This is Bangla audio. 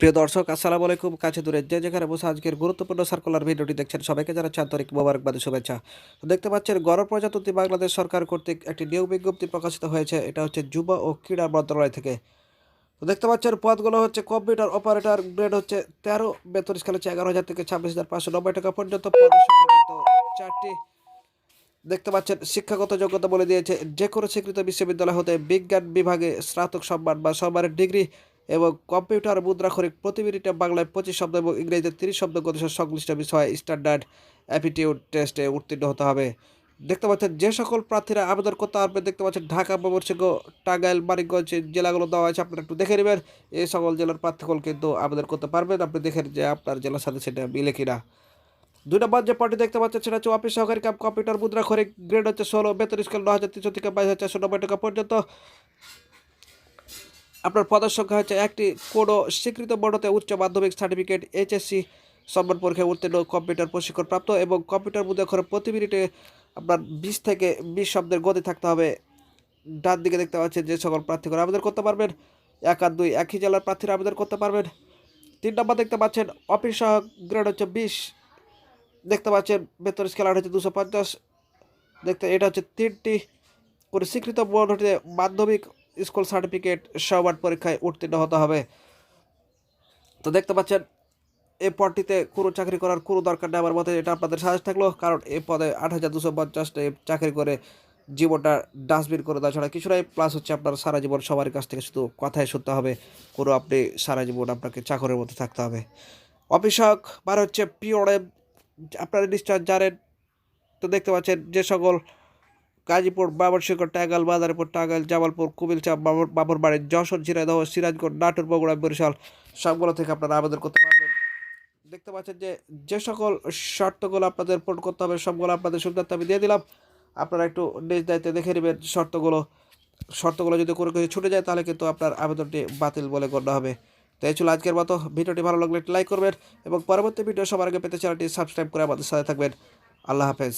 প্রিয় দর্শক, আসসালামু আলাইকুম, কাছে দূরে যে যেখানে বসে আজকের গুরুত্বপূর্ণ সার্কুলার ভিডিওটি দেখছেন সবাইকে জানাচ্ছি আন্তরিক মোবারকবাদী শুভেচ্ছা। তো দেখতে পাচ্ছেন গণপ্রজাতন্ত্রী বাংলাদেশ সরকার কর্তৃক একটি নিয়োগ বিজ্ঞপ্তি প্রকাশিত হয়েছে। এটা হচ্ছে যুব ও ক্রীড়া মন্ত্রণালয় থেকে। তো দেখতে পাচ্ছেন, পদগুলো হচ্ছে কম্পিউটার অপারেটর গ্রেড হচ্ছে তেরো, বেতন স্কেল হচ্ছে এগারো হাজার থেকে ছাব্বিশ হাজার পাঁচশো নব্বই টাকা পর্যন্ত চারটি। দেখতে পাচ্ছেন, শিক্ষাগত যোগ্যতা বলে দিয়েছে যে কোনো স্বীকৃত বিশ্ববিদ্যালয় হতে বিজ্ঞান বিভাগে স্নাতক সম্মান বা সম্মানের ডিগ্রি এবং কম্পিউটার মুদ্রাক্ষরিক প্রতি মিনিটে বাংলায় পঁচিশ শব্দ এবং ইংরেজিতে তিরিশ শব্দ গতিশীল সংশ্লিষ্ট বিষয়ে স্ট্যান্ডার্ড অ্যাপিটিউড টেস্টে উত্তীর্ণ হতে হবে। দেখতে পাচ্ছেন, যে সকল প্রার্থীরা আবেদন করতে পারবেন দেখতে পাচ্ছেন, ঢাকা, ময়মনসিংহ, টাঙ্গাইল, মানিকগঞ্জ জেলাগুলো দেওয়া আছে আপনারা একটু দেখে নেবেন। এই সকল জেলার প্রার্থীগুলো কিন্তু আবেদন করতে পারবেন। আপনি দেখেন যে আপনার জেলার সাথে সেটা মিলে কিনা। দুই নম্বর যে পার্টি দেখতে পাচ্ছেন, সেটা হচ্ছে অফিস সহকারী কাম কম্পিউটার মুদ্রা করে গ্রেড হচ্ছে ষোলো, বেতন স্কেল ন হাজার তিনশো থেকে বাইশ হাজার চারশো নব্বই টাকা পর্যন্ত। আপনার পদের সংখ্যা হচ্ছে একটি কোনো স্বীকৃত বোর্ডতে উচ্চ মাধ্যমিক সার্টিফিকেট এইচএসসি সম্মান পরীক্ষায় উত্তীর্ণ কম্পিউটার প্রশিক্ষণ প্রাপ্ত এবং কম্পিউটার মধ্যে করে প্রতি মিনিটে আপনার বিশ থেকে বিশ শব্দের গতি থাকতে হবে। ডান দিকে দেখতে পাচ্ছেন যে সকল প্রার্থীরা আবেদন করতে পারবেন। এক আর দুই একই জেলার প্রার্থীরা আবেদন করতে পারবেন। তিন নম্বর দেখতে পাচ্ছেন অফিস সহায়ক গ্রেড হচ্ছে বিশ। দেখতে পাচ্ছেন বেতন স্কেলার হচ্ছে দুশো পঞ্চাশ। দেখতে এটা হচ্ছে তিনটি করে স্বীকৃত বোর্ড হতে মাধ্যমিক স্কুল সার্টিফিকেট সবার পরীক্ষায় উত্তীর্ণ হতে হবে। তো দেখতে পাচ্ছেন, এই পদটিতে কোনো চাকরি করার কোনো দরকার নেই আমার মতে, এটা আপনাদের সাজেস্ট থাকল, কারণ এই পদে আট হাজার দুশো পঞ্চাশটা চাকরি করে জীবনটা ডাস্টবিন করে দেওয়া ছাড়া কিছু নাই প্লাস হচ্ছে আপনার সারা জীবন সবার কাছ থেকে শুধু কথাই শুনতে হবে, কোনো আপনি সারা জীবন আপনাকে চাকরের মধ্যে থাকতে হবে। অফিসক মানে হচ্ছে পিওড়ে আপনারা নিশ্চয় জানেন, তো দেখতে পাচ্ছেন যে সকল গাজীপুর বাবরশিকর টাঙ্গাইল বাজারপুর টাঙ্গাইল, জামালপুর কুমিলচা বাবর বাবরবাড়ি যশোর, ঝিনাইদহ, সিরাজগঞ্জ, নাটোর, বগুড়া, বরিশাল সবগুলো থেকে আপনারা আবেদন করতে পারবেন। দেখতে পাচ্ছেন যে যে সকল শর্তগুলো আপনাদের পূরণ করতে হবে, সবগুলো আপনাদের সুবিধার্থে আমি দিয়ে দিলাম। আপনারা একটু নিজ দায়িত্বে দেখে নেবেন শর্তগুলো। শর্তগুলো যদি কোনো কিছু ছুটে যায়, তাহলে কিন্তু আপনার আবেদনটি বাতিল বলে গণ্য হবে। তো এই ছিল আজকের মতো। ভিডিওটি ভালো লাগলে লাইক করবেন এবং পরবর্তী ভিডিও সবার আগে পেতে চ্যানেলটি সাবস্ক্রাইব করে আমাদের সাথে থাকবেন। আল্লাহ হাফেজ।